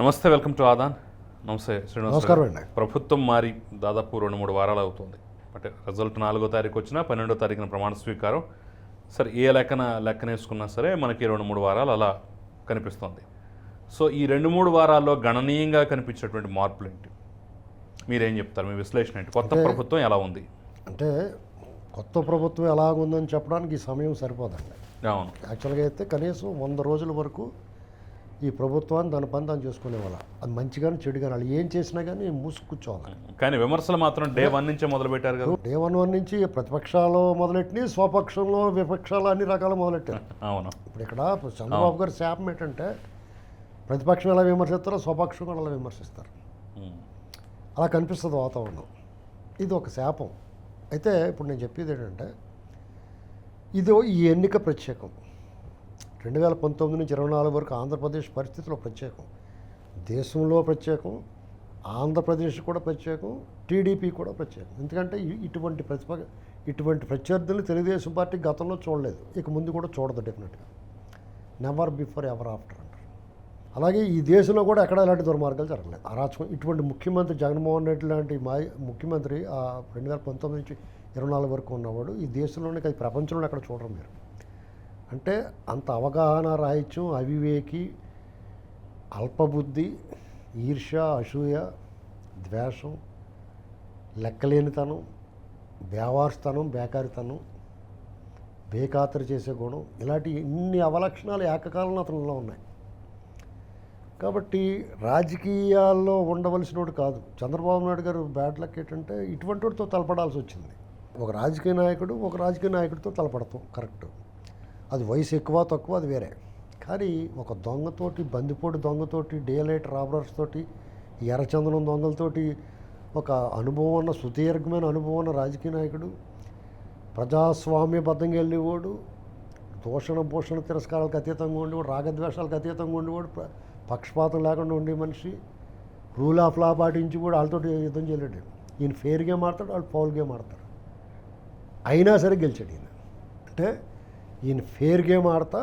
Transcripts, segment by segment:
నమస్తే welcome to Aadan. నమస్తే శ్రీనివాస్ నమస్కారం. అండి. ప్రభుత్వం మారి దాదాపు రెండు మూడు వారాలు అవుతుంది. అంటే రిజల్ట్ నాలుగో తారీఖు వచ్చినా పన్నెండో తారీఖున ప్రమాణ స్వీకారం. సరే ఏ లెక్కన లెక్కనేసుకున్నా సరే మనకి రెండు మూడు వారాలు అలా కనిపిస్తుంది. సో ఈ రెండు మూడు వారాల్లో గణనీయంగా కనిపించేటువంటి మార్పులు ఏంటి మీరేం చెప్తారు? మీ విశ్లేషణ ఏంటి? కొత్త ప్రభుత్వం ఎలా ఉంది? అంటే కొత్త ప్రభుత్వం ఎలాగుందని చెప్పడానికి ఈ సమయం సరిపోదండి. అవును. యాక్చువల్గా అయితే కనీసం వంద రోజుల వరకు ఈ ప్రభుత్వాన్ని దాని పని దాన్ని చేసుకునేవాళ్ళ అది మంచిగాని చెడుగాని వాళ్ళు ఏం చేసినా కానీ మూసి కూర్చోవాలి. కానీ విమర్శలు మాత్రం డే వన్ నుంచే మొదలు పెట్టారు కదా. డే వన్ వన్ నుంచి ప్రతిపక్షాలు మొదలెట్టి స్వపక్షంలో విపక్షాలు అన్ని రకాలు మొదలెట్టారు. అవును. ఇప్పుడు ఇక్కడ చంద్రబాబు గారి శాపం ఏంటంటే ప్రతిపక్షం ఎలా విమర్శిస్తారో స్వపక్షం కూడా అలా విమర్శిస్తారు. అలా కనిపిస్తుంది వాతావరణం. ఇది ఒక శాపం. అయితే ఇప్పుడు నేను చెప్పేది ఏంటంటే ఇది ఈ ఎన్నిక ప్రత్యేకం. రెండు వేల పంతొమ్మిది నుంచి ఇరవై నాలుగు వరకు ఆంధ్రప్రదేశ్ పరిస్థితిలో ప్రత్యేకం. దేశంలో ప్రత్యేకం ఆంధ్రప్రదేశ్ కూడా ప్రత్యేకం టీడీపీ కూడా ప్రత్యేకం. ఎందుకంటే ఇటువంటి ప్రతిప ఇటువంటి ప్రత్యర్థులు తెలుగుదేశం పార్టీ గతంలో చూడలేదు. ఇక ముందు కూడా చూడదు డెఫినెట్గా. నెవర్ బిఫోర్ ఎవర్ ఆఫ్టర్ అంటారు. అలాగే ఈ దేశంలో కూడా ఎక్కడ ఇలాంటి దుర్మార్గాలు జరగలేదు. అరాచకం ఇటువంటి ముఖ్యమంత్రి జగన్మోహన్ రెడ్డి లాంటి మా ముఖ్యమంత్రి రెండు వేల పంతొమ్మిది నుంచి ఇరవై నాలుగు వరకు ఉన్నవాడు ఈ దేశంలోనే కాదు ప్రపంచంలో అక్కడ చూడరు మీరు. అంటే అంత అవగాహన రాహిత్యం అవివేకి అల్పబుద్ధి ఈర్ష్య అసూయ ద్వేషం లెక్కలేనితనం బేవార్స్తనం బేకారితనం బేఖాతరు చేసే గుణం ఇలాంటి ఇన్ని అవలక్షణాలు ఏకకాలంలో అతనిలో ఉన్నాయి. కాబట్టి రాజకీయాల్లో ఉండవలసినోడు కాదు. చంద్రబాబు నాయుడు గారు బ్యాడ్ లక్ ఏంటంటే ఇటువంటి వాడితో తలపడాల్సి వచ్చింది. ఒక రాజకీయ నాయకుడు ఒక రాజకీయ నాయకుడితో తలపడతాం కరెక్ట్. అది వయసు ఎక్కువ తక్కువ అది వేరే. కానీ ఒక దొంగతోటి బందిపోటు దొంగతోటి డేలైట్ రాబరర్స్ తోటి ఎర్రచందనం దొంగలతోటి ఒక అనుభవం ఉన్న సుదీర్ఘమైన అనుభవం ఉన్న రాజకీయ నాయకుడు ప్రజాస్వామ్యబద్ధంగా వెళ్ళేవాడు దూషణ భూషణ తిరస్కారాలకు అతీతంగా ఉండేవాడు రాగద్వేషాలకు అతీతంగా ఉండేవాడు పక్షపాతం లేకుండా ఉండే మనిషి రూల్ ఆఫ్ లా పాటించి కూడా వాళ్ళతో యుద్ధం చేయలేడు. ఈయన ఫెయిర్ గేమ్ ఆడతాడు వాళ్ళు ఫౌల్ గేమ్ ఆడతారు అయినా సరే గెలిచాడు ఈయన. అంటే ఈయన ఫెయిర్ గేమ్ ఆడతా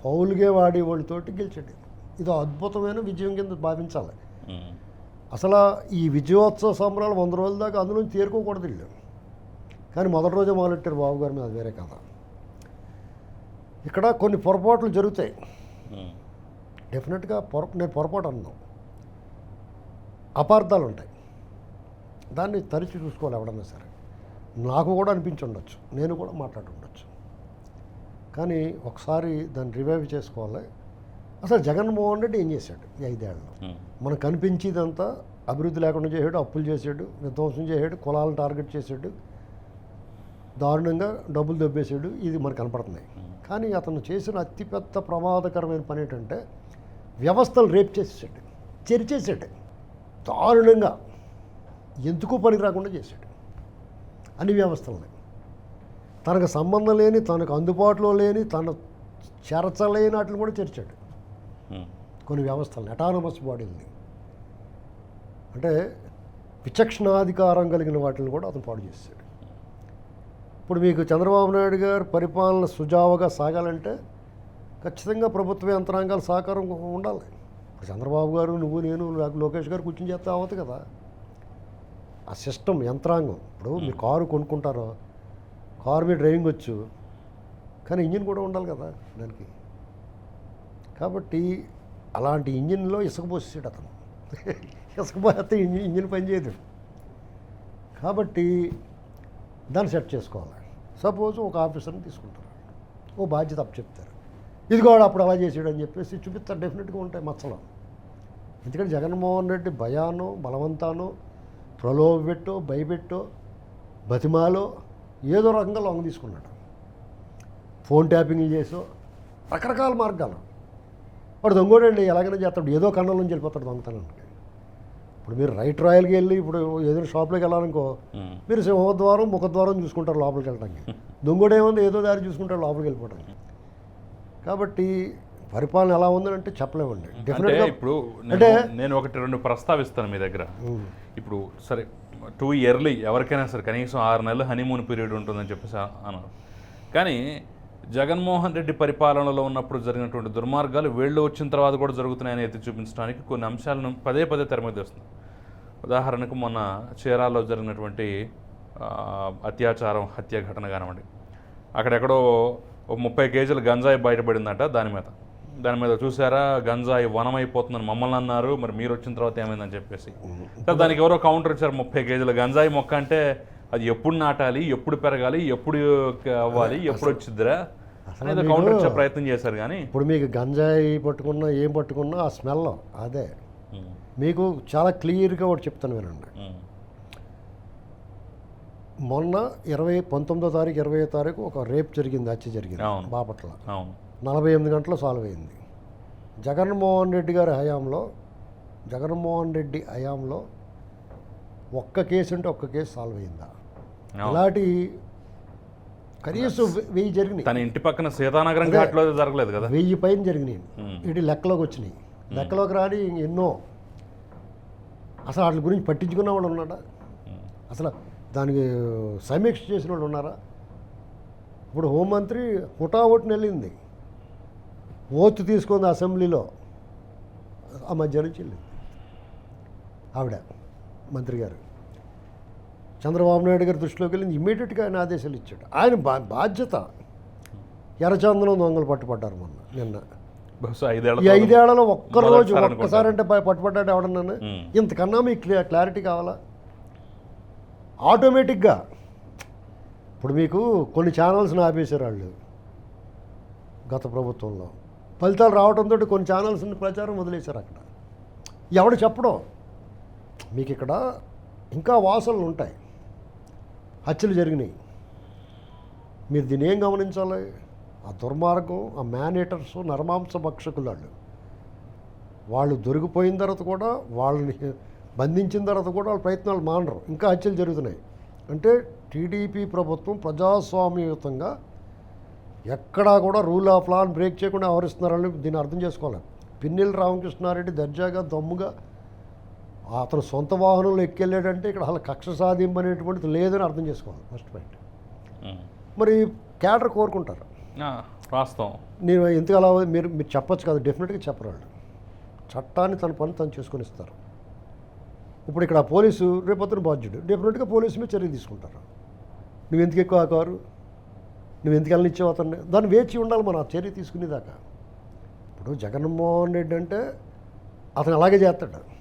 ఫౌల్ గేమ్ ఆడే వాళ్ళతోటి గెలిచాడు. ఇది అద్భుతమైన విజయం కింద భావించాలి. అసలు ఈ విజయోత్సవ సంబరాలు వంద రోజుల దాకా అందులో తేరుకోకూడదు వీళ్ళు. కానీ మొదటి రోజే మొదలెట్టారు బాబు గారి మీద అది వేరే కథ. ఇక్కడ కొన్ని పొరపాట్లు జరుగుతాయి. డెఫినెట్గా పొర నేను పొరపాటు అన్నాను. అపార్థాలు ఉంటాయి. దాన్ని తరిచి చూసుకోవాలి ఎవడన్నా సరే. నాకు కూడా అనిపించి ఉండొచ్చు. నేను కూడా మాట్లాడి ఉండొచ్చు కానీ ఒకసారి దాన్ని రివైవ్ చేసుకోవాలి. అసలు జగన్మోహన్ రెడ్డి ఏం చేశాడు ఈ ఐదేళ్ళలో? ఉమ్. మనకు కనిపించేదంతా అభివృద్ధి లేకుండా చేసాడు అప్పులు చేసాడు విధ్వంసం చేసాడు కులాలను టార్గెట్ చేసాడు దారుణంగా డబ్బులు దొబ్బేశాడు ఇది మనకు కనపడుతుంది కానీ అతను చేసిన అతిపెద్ద ప్రమాదకరమైన పని ఏంటంటే వ్యవస్థలు రేప్ చేసేసాడు చెరిచేసాడు దారుణంగా. ఎందుకు పనికి రాకుండా చేశాడు అన్ని వ్యవస్థలని. తనకు సంబంధం లేని తనకు అందుబాటులో లేని తన చేర్చలేని వాటిని కూడా చేర్చాడు. కొన్ని వ్యవస్థలను అటానమస్ బాడీలని అంటే విచక్షణాధికారం కలిగిన వాటిని కూడా అతను పాడు చేశాడు. ఇప్పుడు మీకు చంద్రబాబు నాయుడు గారు పరిపాలన సుజావుగా సాగాలంటే ఖచ్చితంగా ప్రభుత్వ యంత్రాంగాల సహకారం ఉండాలి. ఇప్పుడు చంద్రబాబు గారు నువ్వు నేను లేక లోకేష్ గారు కూర్చొని చేస్తే అవ్వదు కదా. ఆ సిస్టమ్ యంత్రాంగం. ఇప్పుడు మీరు కారు కొనుక్కుంటారో కార్ మీద డ్రైవింగ్ వచ్చు. కానీ ఇంజిన్ కూడా ఉండాలి కదా దానికి. కాబట్టి అలాంటి ఇంజిన్లో ఇసుకపోసేసాడు అతను. ఇసుకపోతే ఇంజిన్ ఇంజిన్ పనిచేయదు కాబట్టి దాన్ని సెట్ చేసుకోవాలి. సపోజ్ ఒక ఆఫీసర్ని తీసుకుంటారు. ఓ బాధ్యత అప్పు చెప్తారు. ఇది కూడా అప్పుడు అలా చేసాడు అని చెప్పేసి చూపిస్తారు. డెఫినెట్గా ఉంటాయి మచ్చలు. ఎందుకంటే జగన్మోహన్ రెడ్డి భయానో బలవంతానో ప్రలోభ పెట్టో భయపెట్టో బతిమాలో ఏదో రకంగా లొంగ తీసుకున్నాడు. ఫోన్ ట్యాపింగ్ చేసో రకరకాల మార్గాలు. వాడు దొంగోడండి ఎలాగైనా చేస్తాడు. ఏదో కన్నం నుంచి వెళ్ళిపోతాడు దొంగతనానికి. ఇప్పుడు మీరు రైట్ రాయల్కి వెళ్ళి ఇప్పుడు ఏదైనా షాప్లోకి వెళ్ళాలనుకో. మీరు సింహద్వారం ముఖద్వారం చూసుకుంటారు లోపలికి వెళ్ళడానికి దొంగోడు ఏముంది ఏదో దారి చూసుకుంటారు లోపలికి వెళ్ళిపోవడానికి కాబట్టి పరిపాలన ఎలా ఉందని అంటే చెప్పలేమండి డెఫినెట్గా ఇప్పుడు అంటే- నేను ఒకటి రెండు ప్రస్తావిస్తాను మీ దగ్గర. ఇప్పుడు సరే టూ ఇయర్లీ ఎవరికైనా సరే కనీసం ఆరు నెలలు హనీమూన్ పీరియడ్ ఉంటుందని చెప్పేసి అన్నారు. కానీ జగన్మోహన్ రెడ్డి పరిపాలనలో ఉన్నప్పుడు జరిగినటువంటి దుర్మార్గాలు వీళ్ళు వచ్చిన తర్వాత కూడా జరుగుతున్నాయని ఎత్తి చూపించడానికి కొన్ని అంశాలను పదే పదే తెర మీద తెస్తుంది ఉదాహరణకు మొన్న చీరాల్లో జరిగినటువంటి అత్యాచారం హత్య ఘటన కానివ్వండి. అక్కడెక్కడో ఒక ముప్పై కేజీల గంజాయి బయటపడిందట దాని మీద. దాని మీద చూసారా గంజాయి వనం అయిపోతుందని మమ్మల్ని అన్నారు. మరి మీరు వచ్చిన తర్వాత ఏమైందని చెప్పేసి. దానికి ఎవరో కౌంటర్ ఇచ్చారు ముప్పై కేజీల గంజాయి మొక్క అంటే అది ఎప్పుడు నాటాలి ఎప్పుడు పెరగాలి ఎప్పుడు అవ్వాలి ఎప్పుడు వచ్చిద్దిరా? అనేది కౌంటర్ ఇచ్చే ప్రయత్నం చేశారు కానీ. ఇప్పుడు మీకు గంజాయి పట్టుకున్నా ఏం పట్టుకున్నా ఆ స్మెల్ అదే. మీకు చాలా క్లియర్గా ఒకటి చెప్తాను వినండి. మొన్న ఇరవై పంతొమ్మిదో తారీఖు ఇరవై తారీఖు ఒక రేప్ జరిగింది హత్య జరిగింది అవును. బాపట్ల. అవును. నలభై ఎనిమిది గంటలు సాల్వ్ అయింది. జగన్మోహన్ రెడ్డి గారి హయాంలో జగన్మోహన్ రెడ్డి హయాంలో ఒక్క కేసు అంటే ఒక్క కేసు సాల్వ్ అయిందా. ఇలాంటి కనీసం వెయ్యి జరిగినాయి. తన ఇంటి పక్కన సీతానగరం. ఘాట్లో జరగలేదు కదా? వెయ్యి పైన జరిగినాయి. ఇటు లెక్కలోకి వచ్చినాయి. లెక్కలోకి రాని ఎన్నో అసలు వాటి గురించి పట్టించుకున్న వాళ్ళు ఉన్నాడా అసలు దానికి సమీక్ష చేసిన వాళ్ళు ఉన్నారా? ఇప్పుడు హోంమంత్రి హుటాహుటిని వెళ్ళింది. ఓత్ తీసుకుంది అసెంబ్లీలో. ఆ మధ్య నుంచి వెళ్ళింది. ఆవిడ మంత్రి గారు. చంద్రబాబు నాయుడు గారి దృష్టిలోకి వెళ్ళింది. ఇమీడియట్గా ఆయన ఆదేశాలు ఇచ్చాడు. ఆయన బా బాధ్యత. ఎర్రచందనం దొంగలు పట్టుపడ్డారు మొన్న నిన్న. బహుశా ఐదేళ్ళ ఈ ఐదేళ్ళలో ఒక్కరోజు. ఒక్కసారి అంటే పట్టుపడ్డాడు ఎవడన్నాను. ఇంతకన్నా మీకు క్లియర్ క్లారిటీ కావాలా? ఆటోమేటిక్గా ఇప్పుడు మీకు కొన్ని ఛానల్స్ని ఆపేశారు వాళ్ళు గత ప్రభుత్వంలో. ఫలితాలు రావడంతో కొన్ని ఛానల్స్ ప్రచారం వదిలేశారు అక్కడ. ఎవడు చెప్పడం? మీకు ఇక్కడ ఇంకా వాసనలు ఉంటాయి. హత్యలు జరిగినాయి. మీరు దీన్ని ఏం గమనించాలి? ఆ దుర్మార్గం ఆ మేనేటర్స్ నరమాంస భక్షకులు వాళ్ళు వాళ్ళు దొరికిపోయిన తర్వాత కూడా వాళ్ళని బంధించిన తర్వాత కూడా వాళ్ళ ప్రయత్నాలు మానరు. ఇంకా హత్యలు జరుగుతున్నాయి. అంటే టీడీపీ ప్రభుత్వం ప్రజాస్వామ్యయుతంగా ఎక్కడా కూడా రూల్ ఆఫ్ లాని బ్రేక్ చేయకుండా వ్యవహరిస్తున్నారని దీన్ని అర్థం చేసుకోవాలి. పిన్నెల రామకృష్ణారెడ్డి దర్జాగా దమ్ముగా అతను సొంత వాహనంలో ఎక్కెళ్ళాడంటే ఇక్కడ అసలు కక్ష సాధింపు అనేటువంటిది లేదని అర్థం చేసుకోవాలి ఫస్ట్ పాయింట్. మరి క్యాడర్ కోరుకుంటారు. వాస్తవం. నేను ఎందుకు అలా మీరు మీరు చెప్పొచ్చు కదా డెఫినెట్గా చెప్పరు వాళ్ళు. చట్టాన్ని తన పని తను చేసుకొని ఇస్తారు. ఇప్పుడు ఇక్కడ పోలీసు రేపొద్దున బాధ్యుడు. డెఫినెట్గా పోలీసు మీద చర్య తీసుకుంటారు. నువ్వు ఎందుకు ఎక్కువ కారు నువ్వు ఎందుకు వెళ్ళనిచ్చావు అతన్ని? దాన్ని వేచి ఉండాలి మనం ఆ చర్య తీసుకునేదాకా. ఇప్పుడు జగన్మోహన్ రెడ్డి అంటే అతను అలాగే చేస్తాడు.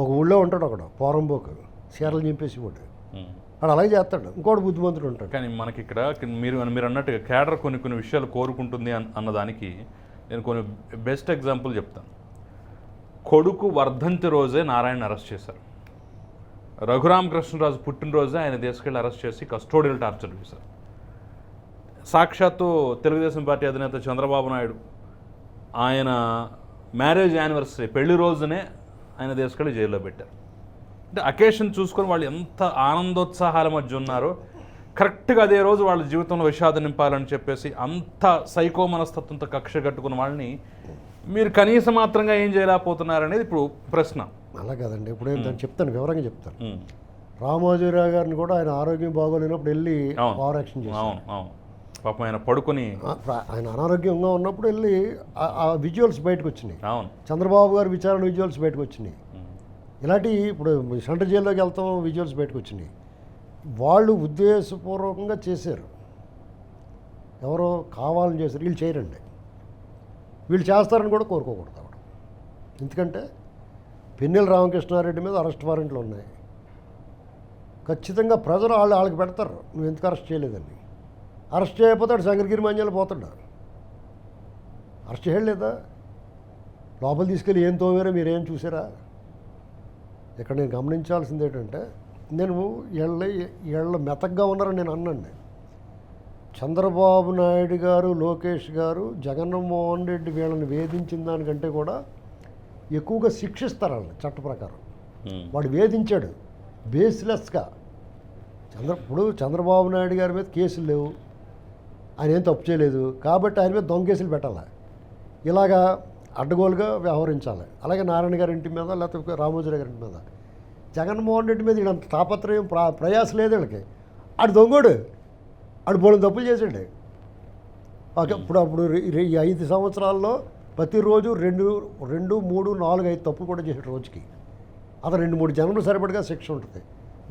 ఒక ఊళ్ళో ఉంటాడు ఒకడు పోరంబోకు చీరలు చింపేసి వాడు. వాడు అలాగే చేస్తాడు. ఇంకోటి బుద్ధిమంతుడు ఉంటాడు. కానీ మనకి ఇక్కడ మీరు మీరు అన్నట్టుగా క్యాడర్ కొన్ని కొన్ని విషయాలు కోరుకుంటుంది అన్- అన్నదానికి నేను కొన్ని బెస్ట్ ఎగ్జాంపుల్ చెప్తాను. కొడుకు వర్ధంతి రోజే నారాయణ అరెస్ట్ చేశారు. రఘురామకృష్ణరాజు పుట్టినరోజే ఆయన తీసుకెళ్ళి అరెస్ట్ చేసి కస్టోడియల్ టార్చర్ చేశారు. సాక్షాత్తు తెలుగుదేశం పార్టీ అధినేత చంద్రబాబు నాయుడు ఆయన మ్యారేజ్ యానివర్సరీ పెళ్ళి రోజునే ఆయన తీసుకెళ్ళి జైల్లో పెట్టారు. అంటే అకేషన్ చూసుకొని వాళ్ళు ఎంత ఆనందోత్సాహాల మధ్య ఉన్నారో కరెక్ట్గా అదే రోజు వాళ్ళ జీవితంలో విషాదం నింపాలని చెప్పేసి అంత సైకో మనస్తత్వంతో కక్ష కట్టుకున్న వాళ్ళని మీరు కనీసం మాత్రంగా ఏం చేయలేకపోతున్నారనేది ఇప్పుడు ప్రశ్న. అలా కాదండి. ఇప్పుడు నేను చెప్తాను వివరంగా చెప్తాను. రామోజీరావు గారిని కూడా ఆయన ఆరోగ్యం బాగోలేనప్పుడు వెళ్ళి. పవర్ యాక్షన్ చేశారు. అవును అవును. పాపం ఆయన పడుకొని ఆయన అనారోగ్యంగా ఉన్నప్పుడు వెళ్ళి ఆ- విజువల్స్ బయటకు వచ్చినాయి. అవును. చంద్రబాబు గారి విచారణ విజువల్స్ బయటకు వచ్చినాయి. ఇలాంటి ఇప్పుడు సెంట్రల్ జైల్లోకి వెళ్తాం విజువల్స్ బయటకు వచ్చినాయి. వాళ్ళు ఉద్దేశపూర్వకంగా చేశారు. ఎవరో కావాలని చేశారు వీళ్ళు చేయరండి. వీళ్ళు చేస్తారని కూడా కోరుకోకూడదు ఆవిడ ఎందుకంటే పిన్నెల రామకృష్ణారెడ్డి మీద అరెస్ట్ వారెంట్లు ఉన్నాయి. ఖచ్చితంగా ప్రజలు వాళ్ళు వాళ్ళకి పెడతారు. నువ్వు ఎందుకు అరెస్ట్ చేయలేదని? అరెస్ట్ చేయకపోతే వాడు శంకరగిరి మంజాలు పోతాడు అరెస్ట్ చేయలేదా? లోపల తీసుకెళ్ళి ఏం తోమారో మీరు ఏం చూసారా? ఇక్కడ నేను గమనించాల్సింది ఏంటంటే నేను వీళ్ళ వీళ్ళ మెతగ్గా ఉన్నారని నేను అన్నండి చంద్రబాబు నాయుడు గారు లోకేష్ గారు జగన్మోహన్ రెడ్డి వీళ్ళని వేధించిన దానికంటే కూడా ఎక్కువగా శిక్షిస్తారు వాళ్ళని చట్ట ప్రకారం. వాడు వేధించాడు. బేస్లెస్గా. చంద్ర ఇప్పుడు చంద్రబాబు నాయుడు గారి మీద కేసులు లేవు. ఆయన ఏం తప్పు చేయలేదు. కాబట్టి ఆయన మీద దొంగ కేసులు పెట్టాలి? ఇలాగా అడ్డగోలుగా వ్యవహరించాలి. అలాగే నారాయణ గారి ఇంటి మీద లేకపోతే రామోజీరావు గారి ఇంటి మీద. జగన్మోహన్ రెడ్డి మీద వీళ్ళంత తాపత్రయం ప్రా ప్రయాస లేదు వీళ్ళకి. ఆడు దొంగోడు. ఆడు బోళం తప్పులు చేసాడు ఓకే ఇప్పుడు అప్పుడు ఈ- ఈ ఐదు సంవత్సరాల్లో ప్రతిరోజు రెండు రెండు మూడు నాలుగు ఐదు తప్పులు కూడా చేసాడు రోజుకి. అతను రెండు మూడు జన్మలు సరిపడగా శిక్ష ఉంటుంది.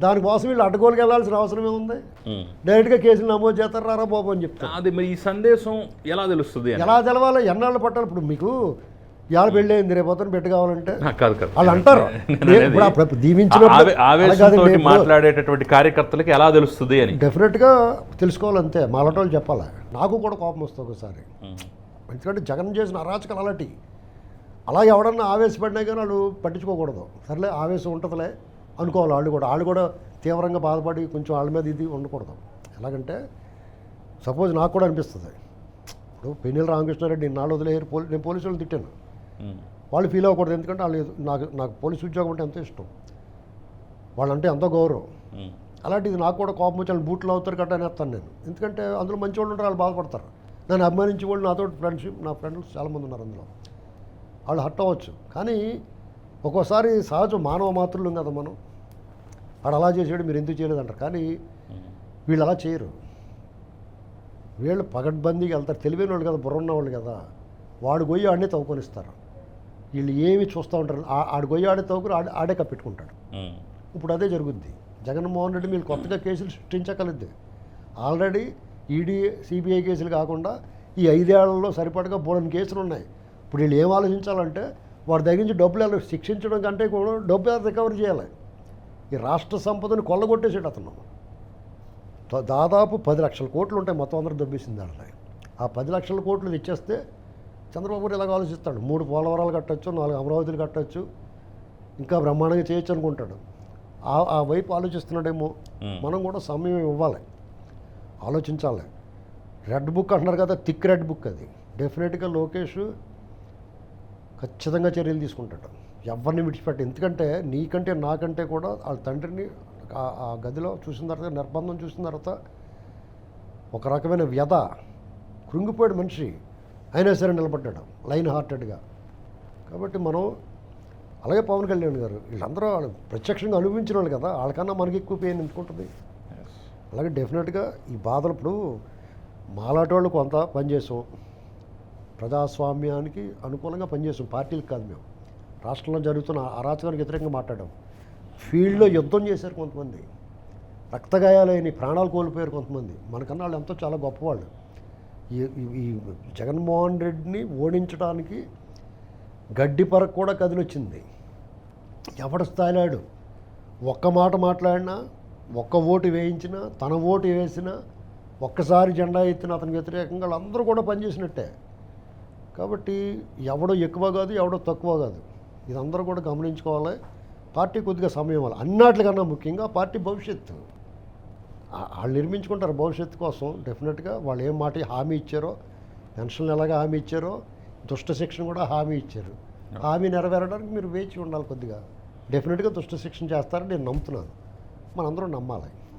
దానికోసం వీళ్ళు అడ్డగోలుకి వెళ్ళాల్సిన అవసరం ఏముంది? ఉమ్. డైరెక్ట్గా కేసులు నమోదు చేస్తారు రారా బాబు అని చెప్తారు. అది మరి ఈ సందేశం ఎలా తెలుస్తుంది అని? ఎలా తెలవాలో? ఎన్నాళ్ళు పట్టాలి? ఇప్పుడు మీకు ఇవాళ పెళ్ళి అయింది రేపు అతను పెట్టి కావాలంటే. వాళ్ళు అంటారు. ఇప్పుడు మాట్లాడేటటువంటి కార్యకర్తలకి ఎలా తెలుస్తుంది అని? డెఫినెట్గా తెలుసుకోవాలంతే మాలటోళ్ళు చెప్పాలి. నాకు కూడా కోపం వస్తుంది ఒకసారి. ఎందుకంటే జగన్ చేసిన అరాచకాలు అలాంటి. అలా ఎవడన్నా ఆవేశపడినా కానీ వాళ్ళు పట్టించుకోకూడదు. సర్లే ఆవేశం ఉంటుందిలే. అనుకోవాలి. వాళ్ళు కూడా వాళ్ళు కూడా తీవ్రంగా బాధపడి కొంచెం వాళ్ళ మీద ఇది ఉండకూడదు. ఎలాగంటే సపోజ్ నాకు కూడా అనిపిస్తుంది. ఇప్పుడు పెన్నెల రామకృష్ణారెడ్డి నాలుగు వదిలేరు పోలీ నేను పోలీసు వాళ్ళని తిట్టాను. వాళ్ళు ఫీల్ అవ్వకూడదు. ఎందుకంటే వాళ్ళు నాకు నాకు పోలీసు ఉద్యోగం అంటే ఎంతో ఇష్టం. వాళ్ళంటే ఎంతో గౌరవం. అలాంటిది నాకు కూడా కోపం వచ్చి వాళ్ళు బూట్లు అవుతారు కట్ట అనేస్తాను నేను. ఎందుకంటే అందులో మంచి వాళ్ళు ఉంటారు వాళ్ళు బాధపడతారు. నన్ను అభిమానించే వాళ్ళు నాతో ఫ్రెండ్షిప్ నా ఫ్రెండ్స్ చాలామంది ఉన్నారు అందులో. వాళ్ళు హట్ అవ్వచ్చు. కానీ ఒక్కోసారి సహజం మానవ మాత్రులు కదా మనం. వాడు అలా చేసాడు మీరు ఎందుకు చేయలేదంటారు కానీ వీళ్ళు అలా చేయరు. వీళ్ళు పగడ్బందీకి వెళ్తారు. తెలివైన వాళ్ళు కదా బుర్ర ఉన్నవాళ్ళు కదా. వాడు గొయ్యి ఆడినే తవ్వుకొనిస్తారు వీళ్ళు ఏమి చూస్తూ ఉంటారు. ఆ- ఆడు గొయ్యి ఆడే తవ్వుకుని ఆడ ఆడే కప్పెట్టుకుంటాడు. ఇప్పుడు అదే జరుగుద్ది. జగన్మోహన్ రెడ్డి మీరు కొత్తగా కేసులు సృష్టించగలద్ది ఆల్రెడీ ఈడీ సిబిఐ కేసులు కాకుండా ఈ ఐదేళ్ళలో సరిపడగా బోడని కేసులు ఉన్నాయి. ఇప్పుడు వీళ్ళు ఏం ఆలోచించాలంటే వాడు తగ్గించి డబ్బులు ఎలా శిక్షించడం కంటే కూడా డబ్బు ఎలా రికవర్ చేయాలి. ఈ రాష్ట్ర సంపదను కొల్లగొట్టేసాడు అతను. దాదాపు పది లక్షల కోట్లు ఉంటాయి మొత్తం అందరూ దొబ్బేసింది దాంట్లో. ఆ పది లక్షల కోట్లు తెచ్చేస్తే చంద్రబాబు గారు ఇలాగ ఆలోచిస్తాడు. మూడు పోలవరాలు కట్టచ్చు నాలుగు అమరావతిలు కట్టచ్చు ఇంకా బ్రహ్మాండంగా చేయొచ్చు అనుకుంటాడు. ఆ ఆ వైపు ఆలోచిస్తున్నాడేమో. మనం కూడా సమయం ఇవ్వాలి. ఆలోచించాలి. రెడ్ బుక్ అంటున్నారు కదా థిక్ రెడ్ బుక్ అది. డెఫినెట్గా లోకేష్ ఖచ్చితంగా చర్యలు తీసుకుంటాడు. ఎవరిని విడిచిపెట్టి ఎందుకంటే నీకంటే నాకంటే కూడా వాళ్ళ తండ్రిని ఆ- గదిలో చూసిన తర్వాత నిర్బంధం చూసిన తర్వాత ఒక రకమైన వ్యధ కృంగిపోయాడు మనిషి. అయినా సరే నిలబడ్డాడు లైన్ హార్టెడ్గా కాబట్టి మనం అలాగే పవన్ కళ్యాణ్ గారు వీళ్ళందరూ వాళ్ళు ప్రత్యక్షంగా అనుభవించిన వాళ్ళు కదా వాళ్ళకన్నా మనకి ఎక్కువ పెయిన్ ఎందుకుంటుంది. అలాగే డెఫినెట్గా ఈ బాధలు ఇప్పుడు మాలాంటి వాళ్ళు కొంత పనిచేసాం ప్రజాస్వామ్యానికి అనుకూలంగా పనిచేసాం. పార్టీలకు కాదు మేము. రాష్ట్రంలో జరుగుతున్న అరాచకానికి వ్యతిరేకంగా మాట్లాడాం. ఫీల్డ్లో యుద్ధం చేశారు కొంతమంది. రక్తగాయాలైన ప్రాణాలు కోల్పోయారు కొంతమంది. మనకన్నా వాళ్ళు ఎంతో చాలా గొప్పవాళ్ళు. ఈ ఈ- ఈ జగన్మోహన్ రెడ్డిని ఓడించడానికి గడ్డి పరకు కూడా కదిలొచ్చింది. ఎవడు స్థాయిలాడు? ఒక్క మాట మాట్లాడినా ఒక్క ఓటు వేయించినా తన ఓటు వేసినా ఒక్కసారి జెండా ఎత్తిన అతనికి వ్యతిరేకంగా వాళ్ళందరూ కూడా పనిచేసినట్టే. కాబట్టి ఎవడో ఎక్కువ కాదు ఎవడో తక్కువ కాదు. ఇదందరూ కూడా గమనించుకోవాలి. పార్టీ కొద్దిగా సమయం ఇవ్వాలి. అన్నిటికన్నా ముఖ్యంగా పార్టీ భవిష్యత్తు. వాళ్ళు నిర్మించుకుంటారు భవిష్యత్తు కోసం డెఫినెట్గా. వాళ్ళు ఏం మాట హామీ ఇచ్చారో పెన్షన్లు ఎలాగ హామీ ఇచ్చారో దుష్ట శిక్షణ కూడా హామీ ఇచ్చారు. హామీ నెరవేరడానికి మీరు వేచి ఉండాలి కొద్దిగా. డెఫినెట్గా దుష్ట శిక్షణ చేస్తారని నేను నమ్ముతున్నాను. మనందరం నమ్మాలి.